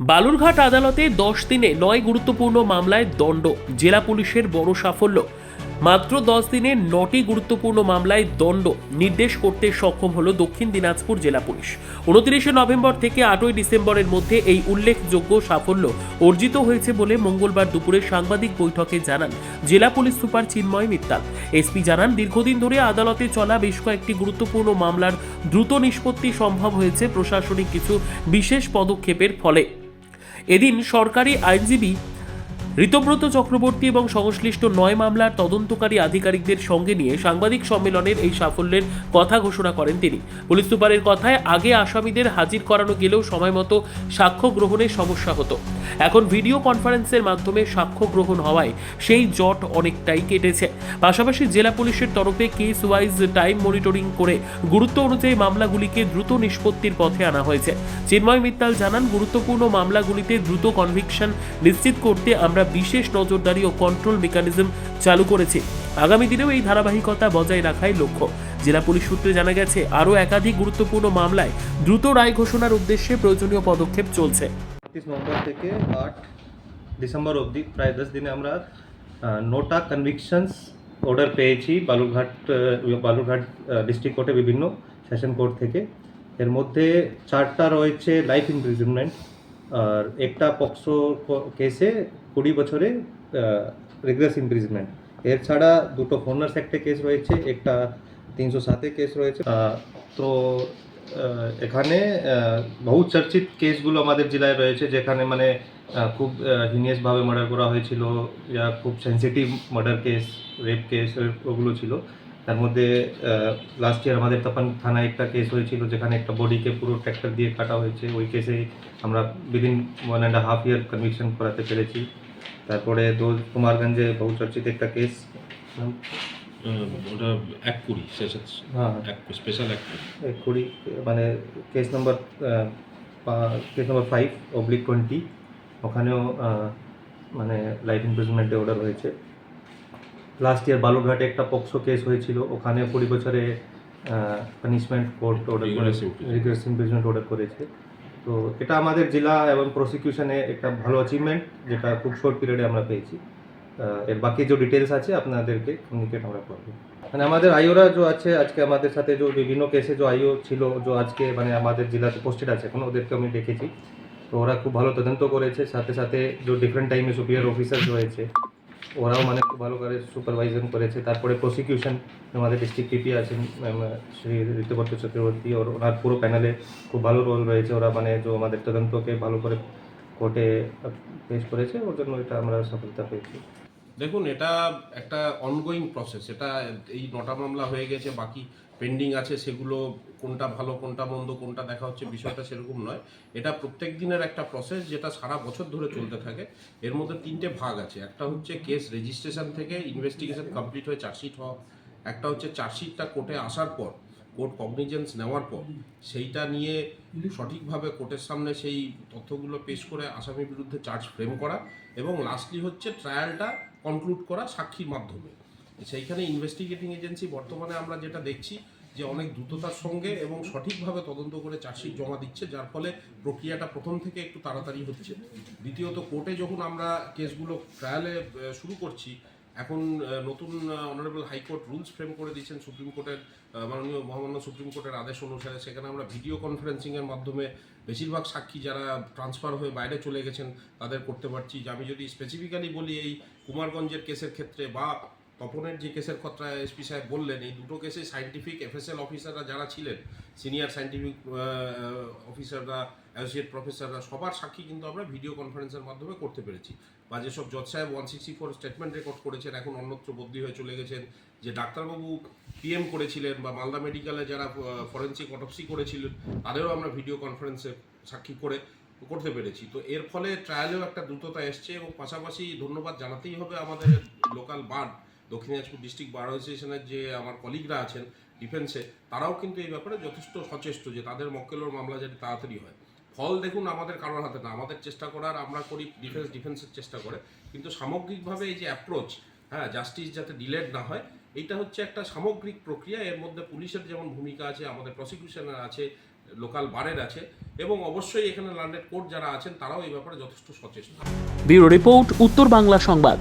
বালুরঘাট আদালতে দশ দিনে নয় গুরুত্বপূর্ণ মামলায় দণ্ড, জেলা পুলিশের বড় সাফল্য। মাত্র দশ দিনে নটি গুরুত্বপূর্ণ মামলায় দণ্ড নির্দেশ করতে সক্ষম হলো দক্ষিণ দিনাজপুর জেলা পুলিশ। উনত্রিশে নভেম্বর থেকে আটই ডিসেম্বরের মধ্যে এই উল্লেখযোগ্য সাফল্য অর্জিত হয়েছে বলে মঙ্গলবার দুপুরে সাংবাদিক বৈঠকে জানান জেলা police super Chinmoy Mittal. SP জানান, দীর্ঘদিন ধরে আদালতে চলা বেশ কয়েকটি গুরুত্বপূর্ণ মামলার দ্রুত নিষ্পত্তি সম্ভব হয়েছে। প্রশাসনিক কিছু বিশেষ পদক্ষেপের ফলে এদিন সরকারি আইনজীবী ঋতব্রত চক্রবর্তী এবং সংশ্লিষ্ট নয় মামলার তদন্তকারী আধিকারিকদের সঙ্গে নিয়ে সাংবাদিক সম্মেলনের এই সাফল্যের কথা ঘোষণা করেন তিনি। পুলিশ সুপারের কথায় আগে আসামিদের হাজির করানো গেলেও সময়মতো সাক্ষ্য গ্রহণে সমস্যা হতো। এখন ভিডিও কনফারেন্সের মাধ্যমে সাক্ষ্য গ্রহণ হওয়ায় সেই জট অনেকটাই কেটেছে। পাশাপাশি জেলা পুলিশের তরফে কেস ওয়াইজ টাইম মনিটরিং করে গুরুত্ব অনুযায়ী মামলাগুলিকে দ্রুত নিষ্পত্তির পথে আনা হয়েছে। চিন্ময় মিত্তাল জানান, গুরুত্বপূর্ণ মামলাগুলিতে দ্রুত কনভিকশন নিশ্চিত করতে আমরা বিশেষ নজরদারি ও কন্ট্রোল মেকানিজম চালু করেছে। আগামী দিনেও এই ধারাবাহিকতা বজায় রাখাই লক্ষ্য। জেলা পুলিশ সূত্রে জানা গেছে, আরও একাধিক গুরুত্বপূর্ণ মামলায় দ্রুত রায় ঘোষণার উদ্দেশ্যে প্রয়োজনীয় পদক্ষেপ চলছে। নভেম্বর থেকে আট ডিসেম্বর অবধি প্রায় দশ দিনে আমরা নটা কনভিকশনস অর্ডার পেয়েছি বালুরঘাট বালুরঘাট ডিস্ট্রিক্ট কোর্টে বিভিন্ন সেশন কোর্ট থেকে। এর মধ্যে চারটা রয়েছে লাইফ ইমপ্রিজনমেন্ট আর একটা পক্সো কেসে কুড়ি বছরে রিগ্রেস ইমপ্রিজনমেন্ট এর ছাড়া দুটো ফোনার্স একটা কেস রয়েছে, একটা তিনশো সাতে কেস রয়েছে। তো এখানে বহু চর্চিত কেসগুলো আমাদের জেলায় রয়েছে, যেখানে মানে খুব হিনিয়াসভাবে মার্ডার করা হয়েছিল যা খুব sensitive murder case rape case ওগুলো ছিল। তার মধ্যে লাস্ট ইয়ার আমাদের তখন থানায় একটা কেস হয়েছিল যেখানে একটা বডিকে পুরো ট্র্যাক্টর দিয়ে কাটা হয়েছে। ওই কেসেই আমরা within one and half year conviction করাতে পেরেছি। তারপরে দোল কুমারগঞ্জে বহুচর্চিত একটা কেস ওটা এক কুড়ি হ্যাঁ। এক স্পেশাল এক এক কুড়ি মানে case number case number five oblique twenty ওখানেও মানে লাইফ ইমপ্রিজনমেন্টে অর্ডার হয়েছে। লাস্ট ইয়ার বালুরঘাটে একটা পক্সো কেস হয়েছিল। ওখানে কুড়ি বছরে পানিশমেন্ট কোর্ট অর্ডার করে Rigorous রিগ্রেস ইমপ্রিজনমেন্ট অর্ডার করেছে। তো এটা আমাদের জেলা এবং প্রসিকিউশনে একটা ভালো অ্যাচিভমেন্ট যেটা খুব শর্ট পিরিয়ডে আমরা পেয়েছি। এর বাকি যে ডিটেলস আছে আপনাদেরকে কমিউনিকেট আমরা করব। মানে আমাদের আইওরা যে আছে আজকে আমাদের সাথে যে বিভিন্ন কেসে যে আইও ছিল যে আজকে মানে আমাদের জেলাতে পোস্টেড আছে এখন ওদেরকে আমি দেখেছি। তো ওরা খুব ভালো তদন্ত করেছে। সাথে সাথে যে ডিফারেন্ট টাইমে সুপিরিয়র অফিসার রয়েছে। ওরাও মানে খুব ভালো করে সুপারভাইজন করেছে। তারপরে প্রসিকিউশন আমাদের ডিস্ট্রিক্ট পিপি আছেন শ্রী ঋতুবর্ত চক্রবর্তী, ওর, ওনার পুরো প্যানেলে খুব ভালো রোল রয়েছে। ওরা মানে যে আমাদের তদন্তকে ভালো করে কোর্টে পেশ করেছে। ওর জন্য এটা আমরা সফলতা পেয়েছি। দেখুন, এটা একটা অনগোয়িং প্রসেস এটা এই নটা মামলা হয়ে গেছে, বাকি পেন্ডিং আছে, সেগুলো কোনটা ভালো, কোনটা মন্দ, কোনটা দেখা হচ্ছে, বিষয়টা সেরকম নয়। এটা প্রত্যেক দিনের একটা প্রসেস যেটা সারা বছর ধরে চলতে থাকে। এর মধ্যে তিনটে ভাগ আছে। একটা হচ্ছে কেস রেজিস্ট্রেশন থেকে ইনভেস্টিগেশন কমপ্লিট হয়ে চার্জশিট হওয়া। একটা হচ্ছে চার্জশিটটা কোর্টে আসার পর কোর্ট কগনিজেন্স নেওয়ার পর, সেইটা নিয়ে সঠিকভাবে কোর্টের সামনে সেই তথ্যগুলো পেশ করে আসামির বিরুদ্ধে চার্জ ফ্রেম করা। এবং লাস্টলি হচ্ছে ট্রায়ালটা কনক্লুড করা সাক্ষীর মাধ্যমে। সেইখানে ইনভেস্টিগেটিং এজেন্সি বর্তমানে আমরা যেটা দেখছি যে অনেক দ্রুততার সঙ্গে এবং সঠিকভাবে তদন্ত করে চার্জশিট জমা দিচ্ছে, যার ফলে প্রক্রিয়াটা প্রথম থেকে একটু তাড়াতাড়ি হচ্ছে। দ্বিতীয়ত, কোর্টে যখন আমরা কেসগুলো ট্রায়ালে শুরু করছি এখন নতুন অনারেবল হাইকোর্ট রুলস ফ্রেম করে দিয়েছেন সুপ্রিম কোর্টের মাননীয়, মহামান্য সুপ্রিম কোর্টের আদেশ অনুসারে। সেখানে আমরা ভিডিও কনফারেন্সিংয়ের মাধ্যমে বেশিরভাগ সাক্ষী যারা ট্রান্সফার হয়ে বাইরে চলে গেছেন, তাদের করতে পারছি। আমি যদি স্পেসিফিক্যালি বলি এই কুমারগঞ্জের কেসের ক্ষেত্রে বা তপনের যে কেসের কথা এসপি সাহেব বললেন, এই দুটো কেসে সাইন্টিফিক এফএসএল অফিসাররা যারা ছিলেন সিনিয়র সাইন্টিফিক অফিসাররা অ্যাসোসিয়েট প্রফেসররা সবার সাক্ষী কিন্তু আমরা ভিডিও কনফারেন্সের মাধ্যমে করতে পেরেছি। বা যেসব জজ সাহেব one sixty four statement record করেছেন, এখন অন্যত্র বদলি হয়ে চলে গেছেন, যে ডাক্তারবাবু পিএম করেছিলেন বা মালদা মেডিকেলে যারা ফরেন্সিক অটপসি করেছিলেন, তাদেরও আমরা ভিডিও কনফারেন্সে সাক্ষী করে করতে পেরেছি। তো এর ফলে ট্রায়ালেও একটা দ্রুততা এসছে এবং পাশাপাশি ধন্যবাদ জানাতেই হবে আমাদের লোকাল বার্ড দক্ষিণ দিনাজপুর ডিস্ট্রিক্ট বার অ্যাসোসিয়েশনের যে আমার কলিগরা আছেন ডিফেন্সে, তারাও কিন্তু এই ব্যাপারে যথেষ্ট সচেষ্ট যে তাদের মক্কেলোর মামলা যাতে তাড়াতাড়ি হয়। ফল দেখুন আমাদের কারোর হাতে না, আমাদের চেষ্টা করার আমরা করি ডিফেন্স, ডিফেন্সের চেষ্টা করে। কিন্তু সামগ্রিকভাবে এই যে অ্যাপ্রোচ হ্যাঁ জাস্টিস যাতে ডিলেড না হয়, এইটা হচ্ছে একটা সামগ্রিক প্রক্রিয়া। এর মধ্যে পুলিশের যেমন ভূমিকা আছে, আমাদের প্রসিকিউশনের আছে লোকাল বারের আছে, এবং অবশ্যই এখানে ল্যান্ডেড কোর্ট যারা আছেন, তারাও এই ব্যাপারে যথেষ্ট সচেষ্ট। ব্যুরো রিপোর্ট, উত্তর বাংলা সংবাদ।